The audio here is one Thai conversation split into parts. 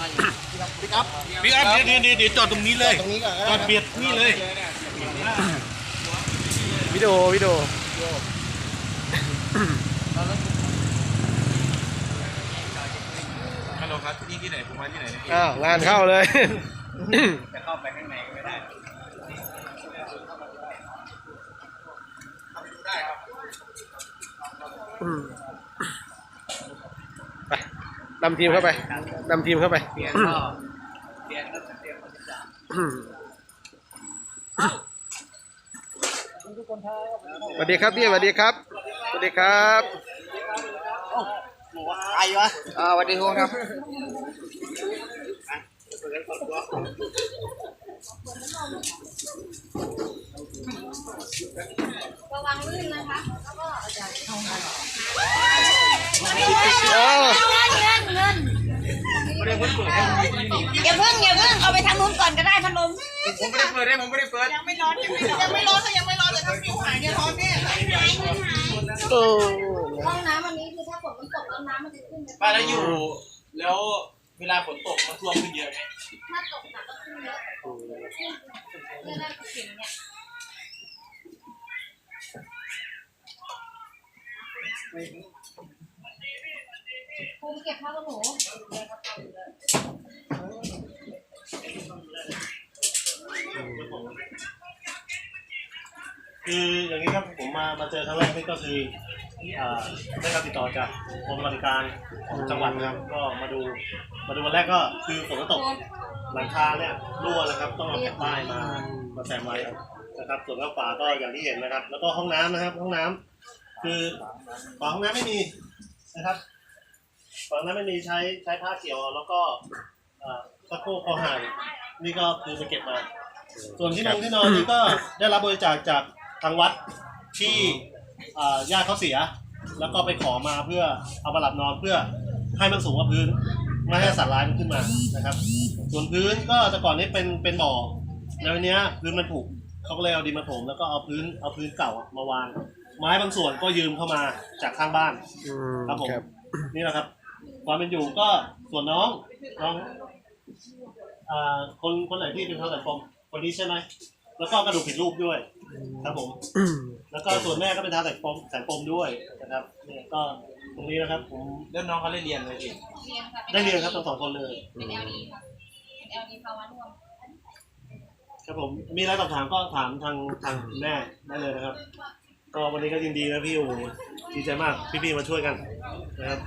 มาอยู่ปิกอัพพี่อัพเดี๋ยวเดี๋ยวเดี๋ยวจอดตรงนี้เลยตรงนี้ก่อนก็จอได้ดเบียดนี่เลยวิดีโอวิดีโอฮัลโหลครับที่นี่ที่ไหนผมมาที่ไหนนะพี่อ้าวงานเข้าเลยจะเข้าไปข้างในก็ไม่ได้ ไปนำทีมเข้าไปนำทีมเข้าไปเปลี่ยนก็เปลี่ยนก็เปลี่ยนคนที่สามสวัสดีครับพี่สวัสดีครับสวัสดีครับไอ้วะอ่าสวัสดีครับ ระวังลื่นนะคะ แล้วก็อย่าเออเงินเงินเงินอย่าเพิ่งอย่าเพิ่งเอาไปทางนู้นก่อนก็ได้พัดลมผมไม่ได้เปิดได้ผมไม่ได้เปิดยังไม่ร้อนยังไม่ร้อนยังไม่ร้อนแต่ถ้าฟิวหายเนี่ยร้อนแน่หายหายหายโอ้ห้องน้ำอันนี้คือถ้าฝนมันตกแล้วน้ำมันจะขึ้นป้าแล้วอยู่ แล้วเวลาฝนตกมันท่วมขึ้นเยอะไหมถ้าตกหนักก็ขึ้นเยอะเนี่ยได้กลิ่นเนี่ย เก็บผ้าขนหนูคืออย่างนี้ครับผมมามาเจอครั้งแรกนี่ก็คืออ่าได้รับติดต่อจากกรมสวัสดิการของจังหวัดนะครับก็มาดูมาดูวันแรกก็คือฝนก็ตกหลังคาเนี่ยรั่วนะครับ ต้องเอาแผ่นป้ายมามาแซมไว้นะครับ ส่วนข้างฝาก็อย่างที่เห็นนะครับ แล้วก็ห้องน้ำนะครับ ห้องน้ำคือฝาห้องน้ำไม่มีนะครับ ฝาห้องน้ำไม่มีใช้ใช้ผ้าเกี่ยวแล้วก็อ่าตะโคกคอหายนี่ก็คือไปเก็บมา ส่วนที่นอนที่นอนนี่ก็ได้รับบริจาคจากทางวัดที่อ่าญาติเขาเสีย แล้วก็ไปขอมาเพื่อเอามาหลับนอนเพื่อให้มันสูงกว่าพื้น ไม่ให้สัตว์ร้ายมันขึ้นมานะครับ ส่วนพื้นก็แต่ก่อนนี้เป็นเป็นบ่อแล้วทีเนี้ยพื้นมันผุเขาก็เลยเอาดินมาถมแล้วก็เอาพื้นเอาพื้นเก่ามาวาง ไม้บางส่วนก็ยืมเข้ามาจากข้างบ้านอืมครับผมครับนี่แหละครับ ความเป็นอยู่ก็ส่วนน้องน้องอ่าคนคนไหนที่เป็นทางสังคมคนนี้ใช่ไหมแล้วก็กระดูกผิดรูปด้วย ครับผมอืมแล้วก็ส่วนแม่ก็เป็นทางสังคมสังคมด้วยนะครับเนี่ยก็ตรงนี้นะครับ ผมแล้วน้องเขาได้เรียนเลยพี่เรียนค่ะได้เรียนครับทั้งสองคนเลยเป็น LD ค่ะเป็น LD ภาวะรวมครับผมมีอะไรสอบถามก็ถามทางทางคุณแม่ได้เลยนะครับ ก็วันนี้ก็ยินดีนะพี่โอ้ดีใจมากพี่ๆมาช่วยกันนะครับ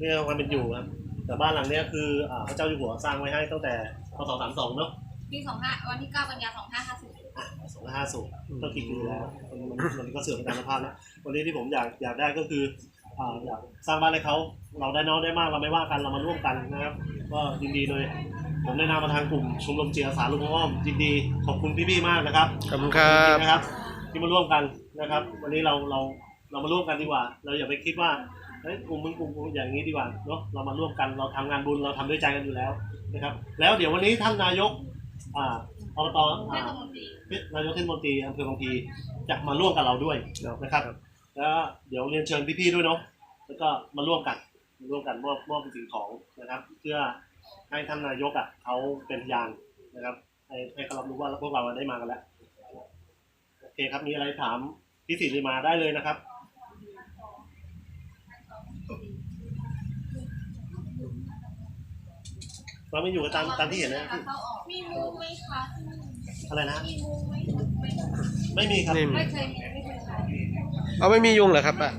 นี่คือความเป็นอยู่ครับ แต่บ้านหลังเนี้ยคืออ่าพระเจ้าอยู่หัวสร้างไว้ให้ตั้งแต่พศสามสองเนาะปี25วันที่9กันยายน2550สองห้าสูก็กี่ปีแล้วมันมันมันก็เสื่อมไปตามสภาพแล้ววันนี้ที่ผมอยากอยากได้ก็คืออ่าอยากสร้างบ้านให้เขาเราได้น้อยได้มากเราไม่ว่ากันเรามาร่วมกันนะครับ ก็ยินดีเลย ผมได้นามมาทางกลุ่มชมรมจิตอาสาลุงอ้อมยินดีขอบคุณพี่ๆมากนะครับขอบคุณครัจริบงๆนะครับ ที่มาร่วมกันนะครับ วันนี้เราเราเรามาร่วมกันดีกว่า เราอย่าไปคิดว่า เฮ้ยกลุ่มมึงกลุ่มกูอย่างนี้ดีกว่าเนาะเรามาร่วมกันเราทำงานบุญเราทำด้วยใจกันอยู่แล้วนะครับ แล้วเดี๋ยววันนี้ท่านนายกอ่าอบตเทอ่าศมนตรีนายกเทศมนตรีอำเภอบางพลีจะมาร่วมกับเราด้วยนะครับแล้วเดี๋ยวเรียนเชิญพี่ๆด้วยเนาะแล้วก็มาร่วมกันมาร่วมกันมอบมอบสิ่งของนะครับ เพื่อให้ท่านนายกอะเขาเป็นพยานนะครับให้ให้เขารับรู้ว่าพวกเราได้มากันแล้วโอเคครับมีอะไรถามพี่สิริมาได้เลยนะครับ เราไม่อยู่กันตามตามที่เห็นนะเข้าออกมีมูไหมคะอะไรนะไม่มีครับ นี่ไม่เคยมีไม่เคยขายเอาไม่มียุงเหรอครับอะ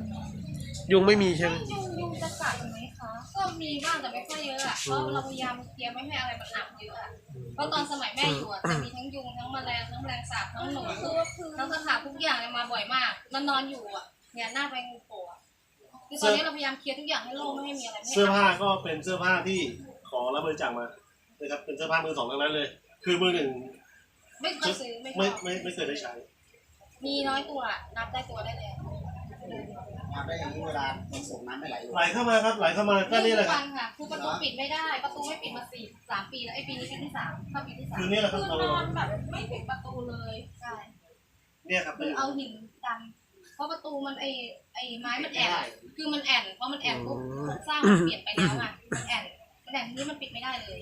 ยุงไม่มีใช่ไหมยุงยุงจะกัดไหมคะ ก็มีบ้างแต่ไม่ค่อยเยอะอะเพราะเราพยายามเคลียร์ไม่ให้อะไรมันอับเยอะอะเพราะตอนสมัยแม่อยู่อะจะมีทั้งยุงทั้งแมลงทั้งแมลงสาบทั้งหนูทั้งตะขาบทุกอย่างเลยมาบ่อยมากนอนนอนอยู่อะเนี่ยหน้าไปงูโผล่อะคือตอนนี้เราพยายามเคลียร์ทุกอย่างให้โล่งไม่ให้มีอะไรไม่ให้เสื้ออับผ้าก็เป็นเสื้อผ้าที่ ขอรับบริจาคมานะครับเป็นเสื้อผ้ามือสองทั้งนั้นเลย คือมือหนึ่งไม่เคยซื้อไม่ชไม่อบไม่ไม่เคยได้ใช้ มีน้อยตัวอะนับได้ตัวได้เลยทำได้อย่างนี้เวลามันส่งน้ำไม่ไหลไหลเข้ามาครับไหลเข้ามาก็นี่แหละครับทุกวันค่ะคือประตูปิดไม่ได้ ประตูไม่ปิดมาสี่สามปีแล้วไอ้ปีนี้ปีที่สามเข้าปีที่สามคือเนี่ยแหละครับคือนอนแบบไม่ปิดประตูเลยใช่เนี่ยครับคือเอาหินดันเพราะประตูมันไอ้ไอ้ไม้มันแอนคือมันแอนเพราะมันแอนปุ๊บโครงสร้างมันเปลี่ยนไปแล้วอะมันแอนมัน แอนทีนี้มันปิดไม่ได้เลย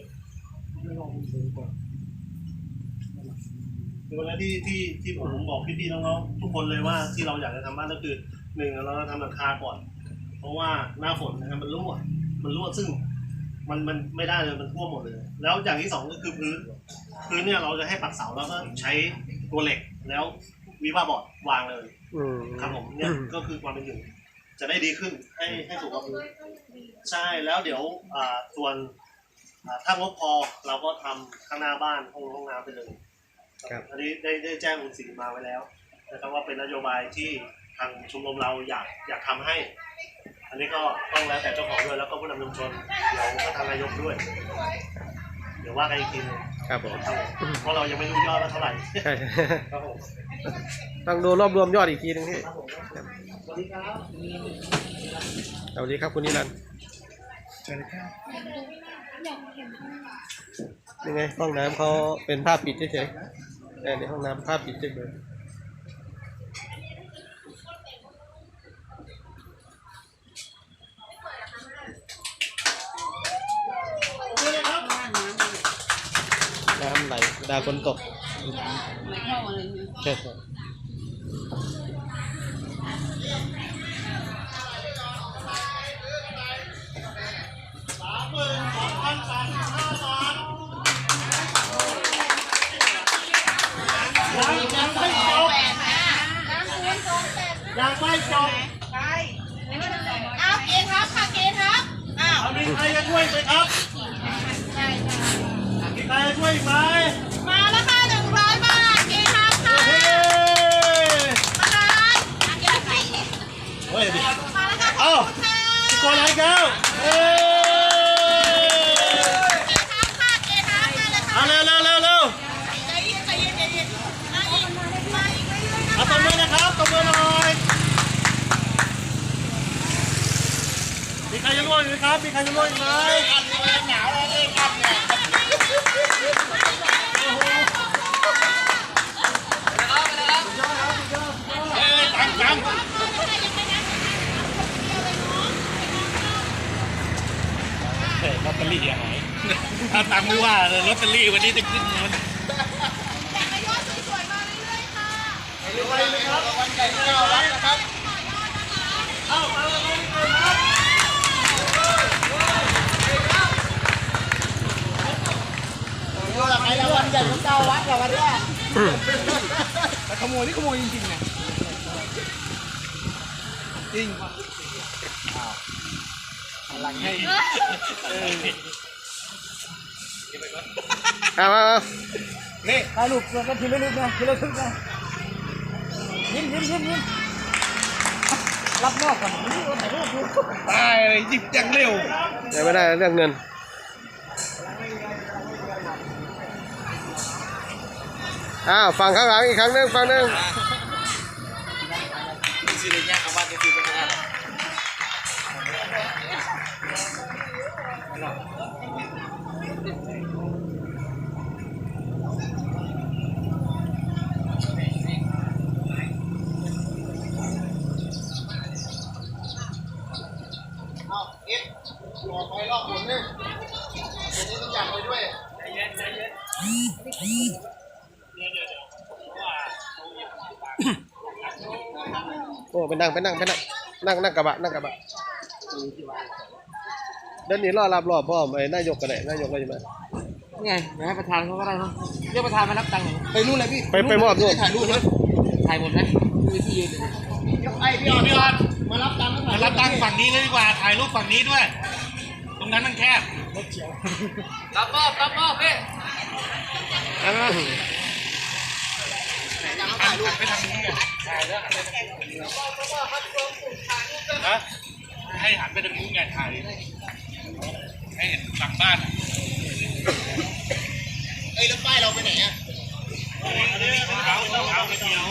คือวันนั้นที่ที่ที่ผมบอกพี่ๆน้องๆทุกคนเลยว่าที่เราอยากจะทำบ้านก็คือหนึ่งเราทำหลังคาก่อน เพราะว่าหน้าฝนนะครับมันรั่วมันรั่วซึ่ง มันมันไม่ได้เลยมันท่วมหมดเลย แล้วอย่างที่สองก็คือพื้น พื้นเนี่ยเราจะให้ปักเสาแล้วก็ใช้ตัวเหล็กแล้ววีบ้าบอร์ดวางเลยครับผมเนี่ยก็คือความเป็นอยู่ จะได้ดีขึ้นให้ให้ถูกกับพื้นใช่แล้วเดี๋ยวอ่าส่วนอ่าถ้างบพอเราก็ทำข้างหน้าบ้านห้องห้องน้ำไปเลยครับ อันนี้ได้ได้แจ้งคุณสิงห์มาไว้แล้วนะครับว่าเป็นนโยบายที่ทางชมรมเราอยากอยากทำให้ อันนี้ก็ต้องแล้วแต่เจ้าของด้วยแล้วก็ผู้นำชุมชนเดี๋ยวก็ทางนายกด้วย เดี๋ยวว่ากันอีกทีหนึงครับผมครับผมเพราะเรายังไม่รู้ยอดว่าเท่าไหร่ใช่ ครับผม ต้องดูรวบรวมยอดอีกทีนึงพี่ ครับผมส วัสดีครับสวัสดีครับคุณนิรันดร์อยากเห็นห้องน้ำยังไงห้องน้ำเขาเป็นผ้าปิดเฉยๆแต่ในห้องน้ำผ้าปิดเฉยบ้านน้ำๆน้ำไหลดาฝนตกไม่เข้ามาเลยใช่ ยังไม่จบอ้าวเกณฑ์ครับค่ะเกณฑ์ครับอ้าวเอามีใครจะช่วยไหมครับใช่ใช่มีใครจะช่วยไหมมาแล้วค่ะหนึ่งร้อยบาทเกณฑ์ครับค่ะเฮ้มาเลยอันเดียวใส่เฮ้ยดิมาแล้วค่ะเอ้าพี่กดไลค์แล้วเอ้ย ครับค่ะเกณฑ์ครับมาเลยค่ะ เอาเร็วเร็วเร็วเร็ว ใจเย็นใจเย็นใจเย็นมาอีกมาอีกเรื่อยๆนะ เอาตบมือนะครับตบมือหน่อยมีใคร จะร่วมอีกไหมครับมีใครจะร่วมอีกไหมลอตเตอรี่หายถ้าตังค์ไม่ว่าเลยลอตเตอรี่วันนี้จะขึ้นเงินแต่งยอดสวยๆมาเรื่อยๆค่ะไปเลยครับวันใจเจ้ารักนะครับ เอ้ามาเลยครับ ไอ้รางวัลใหญ่ของเจ้าวัดกับวันแรกแต่ขโมยนี่ขโมยจริงๆนะจริงหลังให้เอาเอาเอาถ่ายรูปแล้วก็ทีละรูปนะทีละทึกนะยิ้มยิ้มยิ้มยิ้มรับนอกก่อนนี่ถ่ายรูปดูตายเลยหยิบอย่างเร็วเดี๋ยวไม่ได้เรื่องเงิน อ้าวฝั่งข้างหลังอีกครั้งหนึงฝั่งหนึงสิริยะอาวัตจะคือเป็นยังไง โอ้ไปนั่งไปนั่งไปนั่งนั่งนั่งกระบะนั่งกระบะเดินหนีรอรับรอบพ่อมไอ้นายกกันไหนนายกอะไรมานี่ไงเดี๋ยวให้ประธานเขาก็ได้มั้งเรียกประธานมารับตังค์หน่อยไปนู่นเลยพี่ไปไปมอบด้วยถ่ายรูปนะถ่ายหมดไหมมีที่ยืนเลยไอ้พี่ออนพี่ออนมารับตังค์ก็ถ่ามายรับตังค์ฝั่งนี้เลยดีกว่าถ่ายรูปฝั่งนี้ด้วย ตรงนั้นมันแคบรับมอบรับมอบพี่อ่าถ่ายรูปไปทางนี้ไงฮะ ให้หันไปทางนู้นไงถ่ายให้เห็นหลังบ้านเอ้ยแล้วป้ายเราไปไหนอะเอาเอาเอาไปเดียว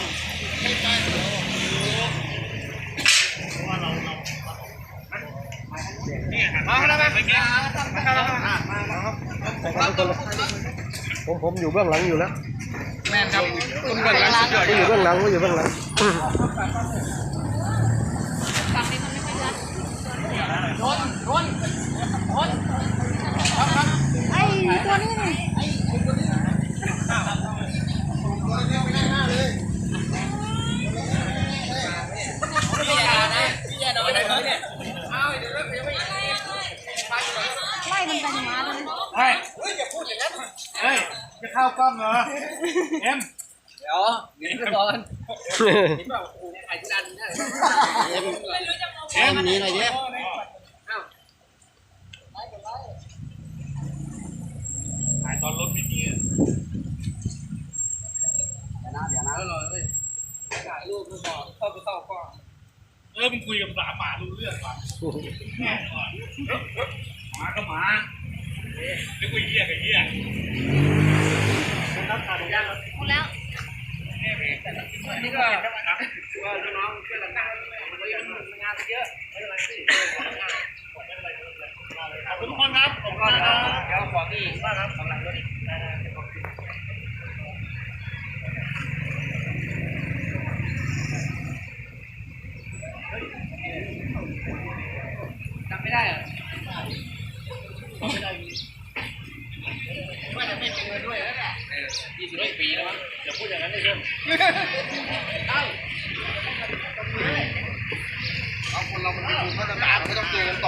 นี่หันมาแล้วไหมผมผมอยู่เบื้องหลังอยู่แล้ว แม่นครับคุณเกิดอะไรสุดยอดผมอยู่เบื้องหลังผมอยู่เบื้องหลังฝั่งนี้มันไม่ค่อยชัดชนชนชนไอ้ตัวนี้นี่ เอ็มเดี๋ยวเดี๋ยวก่อนถ่ายที่ดันได้เอ็มมีอะไรเนี่ยถ่ายตอนรถไม่มีอะเดี๋ยวนะรอเลยถ่ายรูปก่อนเข้าไปเข้ากล้องเออมึงคุยกับสาหมารู้เรื่องป่ะแม่ก่อนหมาก็หมานึกว่าเหี้ยกับเหี้ย หมดแล้วนี่ก็ก็น้องๆช่วยกันนั่งมันก็ยังานเยอะไม่เป็นไรสิขอบคุณทุกคนครับขอบคุณนะครับเดี๋ยวขอที่บ้าครับของหลังรถอีกจำไม่ได้เหรอไม่ได้ว่าจะไม่เจอด้วยแล้วแหละยี่สิบ ปีแล้วมั้งอย่าพูดอย่างนั้นเลยเพื่อนเอ้าเอาคนเรามันเป็นคนมาตรฐานเราก็ต้องเจอกันต่อ